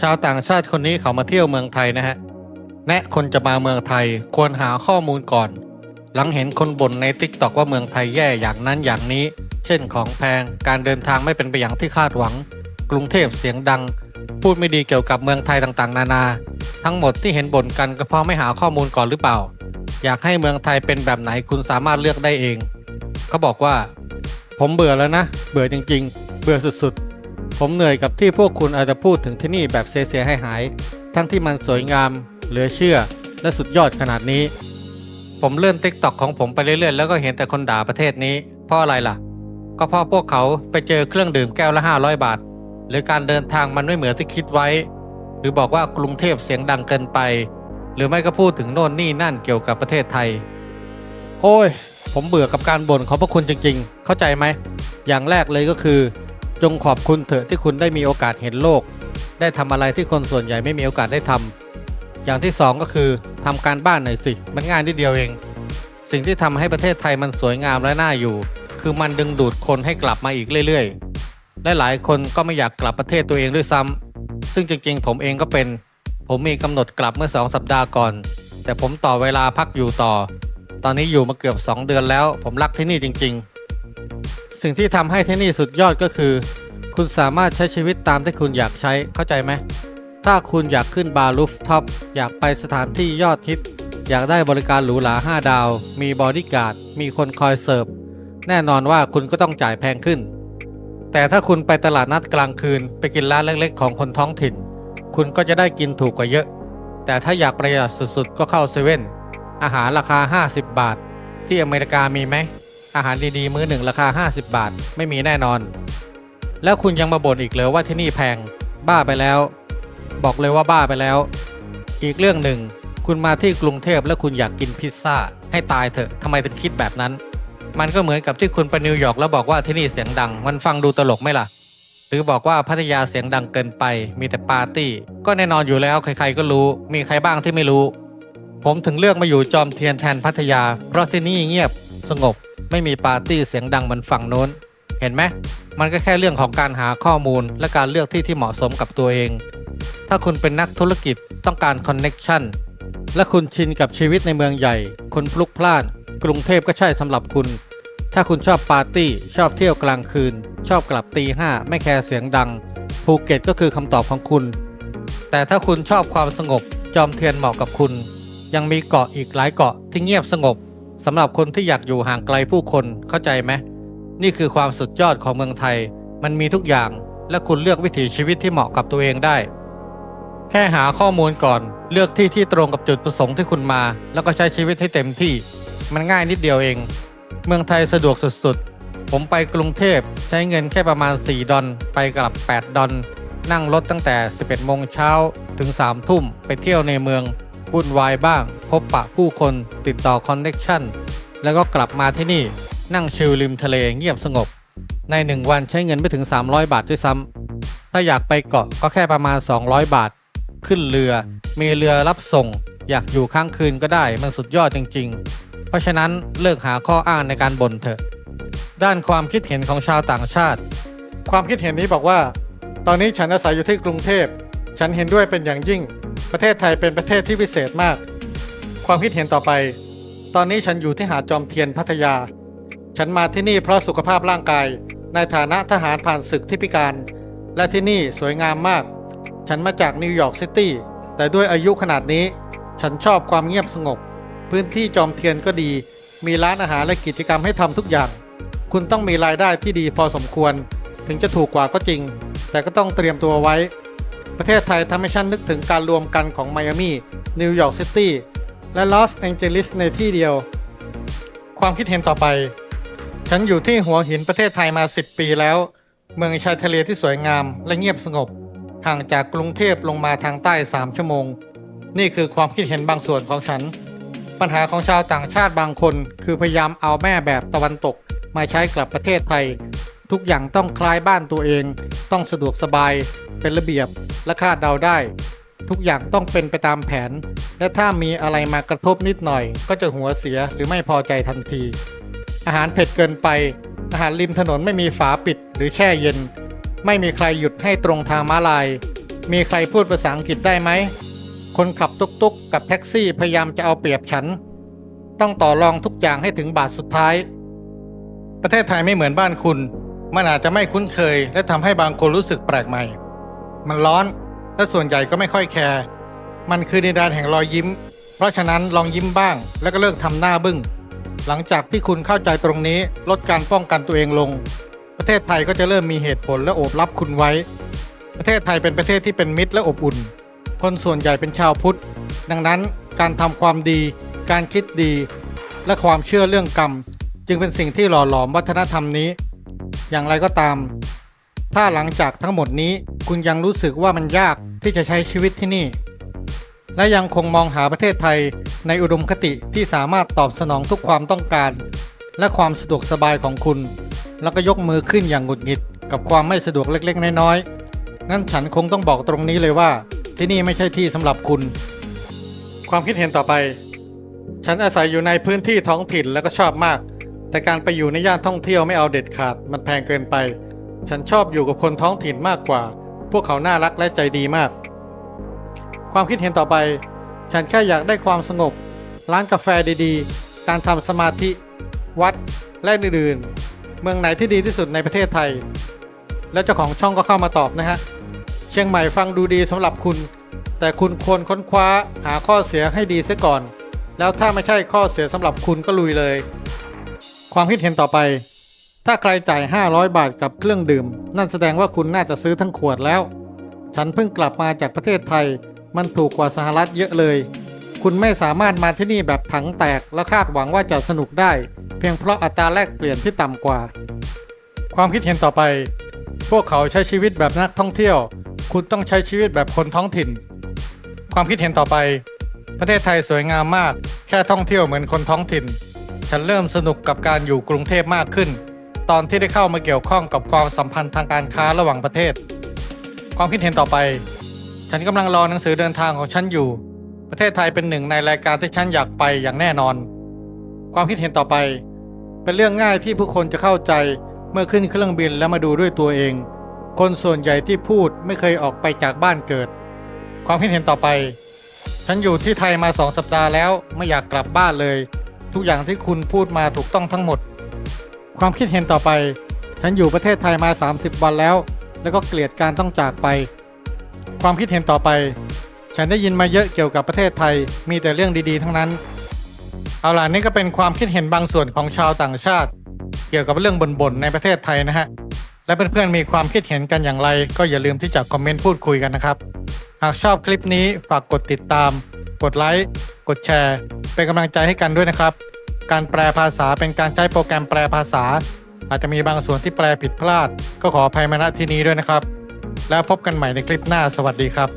ชาวต่างชาติคนนี้เขามาเที่ยวเมืองไทยนะฮะ แนะคนจะมาเมืองไทยควรหาข้อมูลก่อน หลังเห็นคนบ่นในติ๊กตอกว่าเมืองไทยแย่อย่างนั้นอย่างนี้ เช่นของแพง การเดินทางไม่เป็นไปอย่างที่คาดหวัง กรุงเทพเสียงดัง พูดไม่ดีเกี่ยวกับเมืองไทยต่างๆ นานา ทั้งหมดที่เห็นบ่นกันก็เพราะไม่หาข้อมูลก่อนหรือเปล่า อยากให้เมืองไทยเป็นแบบไหนคุณสามารถเลือกได้เอง เขาบอกว่า ผมเบื่อแล้วนะ เบื่อจริง ๆ เบื่อสุดๆ ผมเหนื่อยกับที่พวกคุณอาจจะพูดถึงที่นี่แบบเสียให้หายๆทั้งที่มันสวยงาม เหลือเชื่อ และสุดยอดขนาดนี้ ผมเลื่อนติ๊กต็อกของผมไปเรื่อยๆ แล้วก็เห็นแต่คนด่าประเทศนี้ เพราะอะไรล่ะ ก็เพราะพวกเขาไปเจอเครื่องดื่มแก้วละ 500 บาท หรือการเดินทางมันไม่เหมือนที่คิดไว้ หรือบอกว่ากรุงเทพเสียงดังเกินไป หรือไม่ก็พูดถึงโน่นนี่นั่นเกี่ยวกับประเทศไทย โอ้ย ผมเบื่อกับการบ่นของพวกคุณจริง ๆ เข้าใจไหม อย่างแรกเลยก็คือ จงขอบคุณเถอะที่คุณได้มีโอกาสเห็นโลก ได้ทำอะไรที่คนส่วนใหญ่ไม่มีโอกาสได้ทำอย่างที่สองก็คือทำการบ้านหน่อยสิ มันง่ายนิดเดียวเอง สิ่งที่ทำให้ประเทศไทยมันสวยงามและน่าอยู่ คือมันดึงดูดคนให้กลับมาอีกเรื่อยๆและหลายคนก็ไม่อยากกลับประเทศตัวเองด้วยซ้ำซึ่งจริงๆ ผมเองก็เป็น ผมมีกำหนดกลับเมื่อสองสัปดาห์ก่อน แต่ผมต่อเวลาพักอยู่ต่อ ตอนนี้อยู่มาเกือบ 2 เดือนแล้ว ผมรักที่นี่จริง ๆ สิ่งที่ทำให้ที่นี่สุดยอดก็คือ คุณสามารถใช้ชีวิตตามที่คุณอยากใช้เข้าใจไหม ถ้าคุณอยากขึ้นบาร์ลูฟท็อปอยากไปสถานที่ยอดฮิต อยากได้บริการหรูหรา5 ดาว มีบอดี้การ์ดมีคนคอยเสิร์ฟแน่นอนว่าคุณก็ต้องจ่ายแพงขึ้น แต่ถ้าคุณไปตลาดนัดกลางคืนไปกินร้านเล็กๆ ของคนท้องถิ่น คุณก็จะได้กินถูกกว่าเยอะ แต่ถ้าอยากประหยัดสุดๆ ก็เข้าเซเว่นอาหารราคา 50 บาท ที่อเมริกามีไหม อาหารดีๆ มื้อหนึ่งราคา 50 บาท ไม่มีแน่นอน แล้วคุณยังมาบ่นอีกเลยว่าที่นี่แพง บ้าไปแล้ว บอกเลยว่าบ้าไปแล้ว อีกเรื่องหนึ่ง คุณมาที่กรุงเทพแล้วคุณอยากกินพิซซ่า ให้ตายเถอะทำไมถึงคิดแบบนั้น มันก็เหมือนกับที่คุณไปนิวยอร์กแล้วบอกว่าที่นี่เสียงดัง มันฟังดูตลกไหมล่ะ หรือบอกว่าพัทยาเสียงดังเกินไป มีแต่ปาร์ตี้ ก็แน่นอนอยู่แล้วใครๆก็รู้ มีใครบ้างที่ไม่รู้ ผมถึงเลือกมาอยู่จอมเทียนแทนพัทยา เพราะที่นี่เงียบสงบ ไม่มีปาร์ตี้เสียงดังเหมือนฝั่งโน้น เห็นไหมมันก็แค่เรื่องของการหาข้อมูลและการเลือกที่ที่เหมาะสมกับตัวเอง ถ้าคุณเป็นนักธุรกิจต้องการคอนเน็กชันและคุณชินกับชีวิตในเมืองใหญ่คนพลุกพล่าน กรุงเทพก็ใช่สำหรับคุณ ถ้าคุณชอบปาร์ตี้ ชอบเที่ยวกลางคืน ชอบกลับตีห้าไม่แคร์เสียงดัง ภูเก็ตก็คือคำตอบของคุณ แต่ถ้าคุณชอบความสงบ จอมเทียนเหมาะกับคุณ ยังมีเกาะอีกหลายเกาะที่เงียบสงบ สำหรับคนที่อยากอยู่ห่างไกลผู้คนเข้าใจไหมนี่คือความสุดยอดของเมืองไทย มันมีทุกอย่าง และคุณเลือกวิถีชีวิตที่เหมาะกับตัวเองได้ แค่หาข้อมูลก่อน เลือกที่ที่ตรงกับจุดประสงค์ที่คุณมา แล้วก็ใช้ชีวิตให้เต็มที่ มันง่ายนิดเดียวเอง เมืองไทยสะดวกสุดๆ ผมไปกรุงเทพใช้เงินแค่ประมาณ 4 ดอลไปกลับ 8 ดอลนั่งรถตั้งแต่ 11โมงเช้าถึง3ทุ่มไปเที่ยวในเมืองวุ่นวายบ้าง พบปะผู้คนติดต่อคอนเน็กชันแล้วก็กลับมาที่นี่นั่งชิลริมทะเลเงียบสงบ ในหนึ่งวันใช้เงินไม่ถึง 300 บาทด้วยซ้ำถ้าอยากไปเกาะก็แค่ประมาณ 200 บาท ขึ้นเรือ มีเรือรับส่ง อยากอยู่ค้างคืนก็ได้มันสุดยอดจริง ๆ เพราะฉะนั้นเลิกหาข้ออ้างในการบ่นเถอะ ด้านความคิดเห็นของชาวต่างชาติ ความคิดเห็นนี้บอกว่า ตอนนี้ฉันอาศัยอยู่ที่กรุงเทพ ฉันเห็นด้วยเป็นอย่างยิ่ง ประเทศไทยเป็นประเทศที่พิเศษมาก ความคิดเห็นต่อไป ตอนนี้ฉันอยู่ที่หาดจอมเทียนพัทยา ฉันมาที่นี่เพราะสุขภาพร่างกาย ในฐานะทหารผ่านศึกที่พิการ และที่นี่สวยงามมาก ฉันมาจากนิวยอร์กซิตี้ แต่ด้วยอายุขนาดนี้ ฉันชอบความเงียบสงบ พื้นที่จอมเทียนก็ดี มีร้านอาหารและกิจกรรมให้ทำทุกอย่าง คุณต้องมีรายได้ที่ดีพอสมควร ถึงจะถูกกว่าก็จริง แต่ก็ต้องเตรียมตัวไว้ ประเทศไทยทำให้ฉันนึกถึงการรวมกันของไมอามี่นิวยอร์กซิตี้ และลอสแองเจลิสในที่เดียว ความคิดเห็นต่อไป ฉันอยู่ที่หัวหินประเทศไทยมา 10 ปีแล้ว เมืองชายทะเลที่สวยงามและเงียบสงบ ห่างจากกรุงเทพลงมาทางใต้ 3 ชั่วโมง นี่คือความคิดเห็นบางส่วนของฉัน ปัญหาของชาวต่างชาติบางคน คือพยายามเอาแม่แบบตะวันตก มาใช้กลับประเทศไทย ทุกอย่างต้องคล้ายบ้านตัวเอง ต้องสะดวกสบาย เป็นระเบียบและคาดเดาได้ ทุกอย่างต้องเป็นไปตามแผน และถ้ามีอะไรมากระทบนิดหน่อย ก็จะหัวเสียหรือไม่พอใจทันที อาหารเผ็ดเกินไป อาหารริมถนนไม่มีฝาปิดหรือแช่เย็น ไม่มีใครหยุดให้ตรงทางม้าลาย มีใครพูดภาษาอังกฤษได้ไหม คนขับตุกๆกับแท็กซี่พยายามจะเอาเปรียบฉัน ต้องต่อรองทุกอย่างให้ถึงบาทสุดท้าย ประเทศไทยไม่เหมือนบ้านคุณ มันอาจจะไม่คุ้นเคย และทำให้บางคนรู้สึกแปลกใหม่ มันร้อน และส่วนใหญ่ก็ไม่ค่อยแคร์ มันคือดินแดนแห่งรอยยิ้ม เพราะฉะนั้นลองยิ้มบ้าง แล้วก็เลิกทำหน้าบึ้ง หลังจากที่คุณเข้าใจตรงนี้ลดการป้องกันตัวเองลง ประเทศไทยก็จะเริ่มมีเหตุผลและโอบรับคุณไว้ ประเทศไทยเป็นประเทศที่เป็นมิตรและอบอุ่น คนส่วนใหญ่เป็นชาวพุทธ ดังนั้นการทำความดี การคิดดี และความเชื่อเรื่องกรรม จึงเป็นสิ่งที่หล่อหลอมวัฒนธรรมนี้ อย่างไรก็ตาม ถ้าหลังจากทั้งหมดนี้คุณยังรู้สึกว่ามันยาก ที่จะใช้ชีวิตที่นี่ และยังคงมองหาประเทศไทยในอุดมคติที่สามารถตอบสนองทุกความต้องการ และความสะดวกสบายของคุณ แล้วก็ยกมือขึ้นอย่างหงุดหงิด กับความไม่สะดวกเล็กๆ น้อยๆงั้นฉันคงต้องบอกตรงนี้เลยว่า ที่นี่ไม่ใช่ที่สำหรับคุณ ความคิดเห็นต่อไป ฉันอาศัยอยู่ในพื้นที่ท้องถิ่นแล้วก็ชอบมาก แต่การไปอยู่ในย่านท่องเที่ยวไม่เอาเด็ดขาด มันแพงเกินไป ฉันชอบอยู่กับคนท้องถิ่นมากกว่า พวกเขาน่ารักและใจดีมาก ความคิดเห็นต่อไป ฉันแค่อยากได้ความสงบ ร้านกาแฟดีๆ การทำสมาธิ วัด และอื่นๆ เมืองไหนที่ดีที่สุดในประเทศไทย แล้วเจ้าของช่องก็เข้ามาตอบนะฮะ เชียงใหม่ฟังดูดีสำหรับคุณ แต่คุณควรค้นคว้าหาข้อเสียให้ดีเสียก่อน แล้วถ้าไม่ใช่ข้อเสียสำหรับคุณก็ลุยเลย ความคิดเห็นต่อไป ถ้าใครจ่าย 500 บาทกับเครื่องดื่ม นั่นแสดงว่าคุณน่าจะซื้อทั้งขวดแล้ว ฉันเพิ่งกลับมาจากประเทศไทย มันถูกกว่าสหรัฐเยอะเลย คุณไม่สามารถมาที่นี่แบบถังแตกและคาดหวังว่าจะสนุกได้ เพียงเพราะอัตราแลกเปลี่ยนที่ต่ำกว่า ความคิดเห็นต่อไป พวกเขาใช้ชีวิตแบบนักท่องเที่ยว คุณต้องใช้ชีวิตแบบคนท้องถิ่น ความคิดเห็นต่อไป ประเทศไทยสวยงามมาก แค่ท่องเที่ยวเหมือนคนท้องถิ่น ฉันเริ่มสนุกกับการอยู่กรุงเทพมากขึ้น ตอนที่ได้เข้ามาเกี่ยวข้องกับความสัมพันธ์ทางการค้าระหว่างประเทศ ความคิดเห็นต่อไป ฉันกำลังรอหนังสือเดินทางของฉันอยู่ ประเทศไทยเป็นหนึ่งในรายการที่ฉันอยากไปอย่างแน่นอน ความคิดเห็นต่อไป เป็นเรื่องง่ายที่ผู้คนจะเข้าใจเมื่อขึ้นเครื่องบินแล้วมาดูด้วยตัวเอง คนส่วนใหญ่ที่พูดไม่เคยออกไปจากบ้านเกิด ความคิดเห็นต่อไป ฉันอยู่ที่ไทยมาสองสัปดาห์แล้วไม่อยากกลับบ้านเลย ทุกอย่างที่คุณพูดมาถูกต้องทั้งหมด ความคิดเห็นต่อไป ฉันอยู่ประเทศไทยมา 30 วันแล้ว แล้วก็เกลียดการต้องจากไป ความคิดเห็นต่อไป ฉันได้ยินมาเยอะเกี่ยวกับประเทศไทย มีแต่เรื่องดีๆ ทั้งนั้น เอาล่ะนี่ก็เป็นความคิดเห็นบางส่วนของชาวต่างชาติ เกี่ยวกับเรื่องบ่นๆในประเทศไทยนะฮะ และเพื่อนๆมีความคิดเห็นกันอย่างไร ก็อย่าลืมที่จะคอมเมนต์พูดคุยกันนะครับ หากชอบคลิปนี้ฝากกดติดตาม กดไลค์ กดแชร์ เป็นกำลังใจให้กันด้วยนะครับ การแปลภาษาเป็นการใช้โปรแกรมแปลภาษา อาจจะมีบางส่วนที่แปลผิดพลาด ก็ขออภัยมาณที่นี้ด้วยนะครับ แล้วพบกันใหม่ในคลิปหน้าสวัสดีครับ